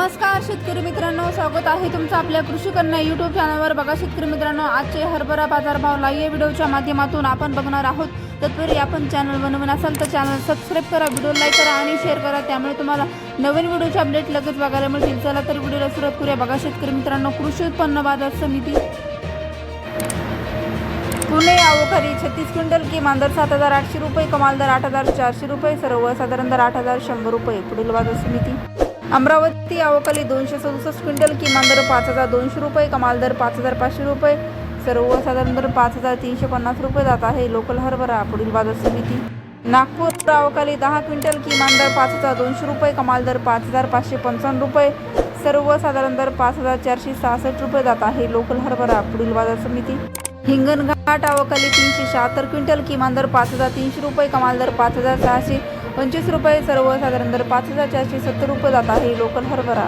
नमस्कार शेतकरी मित्रांनो. स्वागत आहे तुमचं आपल्या कृषी कन्या युट्यूब चॅनलवर बघा शेतकरी मित्रांनो आजचे हरभरा बाजारभाव लाईव्ह व्हिडिओच्या माध्यमातून आपण बघणार आहोत. तत्पूर्वी आपण चॅनल बनवून असाल तर चॅनल सबस्क्राईब करा व्हिडिओ लाईक करा आणि शेअर करा. त्यामुळे तुम्हाला नवीन व्हिडिओचे अपडेट लगेच बघायला मिळतील. चला तर व्हिडिओला सुरुवात करूया. बघा शेतकरी मित्रांनो कृषी उत्पन्न बाजार समिती. पुणे आवखाली छत्तीस क्विंटल किमान दर सात हजार आठशे रुपये कमाल दर आठ हजार चारशे रुपये सर्वसाधारण दर आठ हजार शंभर रुपये. पुढील बाजार समिती. अमरावती अवकाली दोनशे सदुसष्ट क्विंटल किमान दर पाच हजार दोनशे रुपये कमाल दर पाच हजार पाचशे रुपये. सर्वसाधारण दर पाच हजार तीनशे पन्नास रुपये. जात आहे लोकल हरभरा पुढील बाजार समिती. नागपूर अवकाली दहा क्विंटल किमान दर पाच हजार दोनशे रुपये कमाल दर पाच हजार पाचशे पंचावन्न रुपये. सर्वसाधारण दर पाच हजार चारशे सहासष्ट रुपये. जात आहे लोकल हरभरा पुढील बाजार समिती. हिंगणघाट अवकाली तीनशे शहात्तर क्विंटल किमान दर पाच हजार तीनशे रुपये कमाल दर पाच हजार सहाशे. पंचवीस रुपये सर्वसाधारण दर पाच हजार चारशे सत्तर रुपये जात आहे लोकल हरभरा.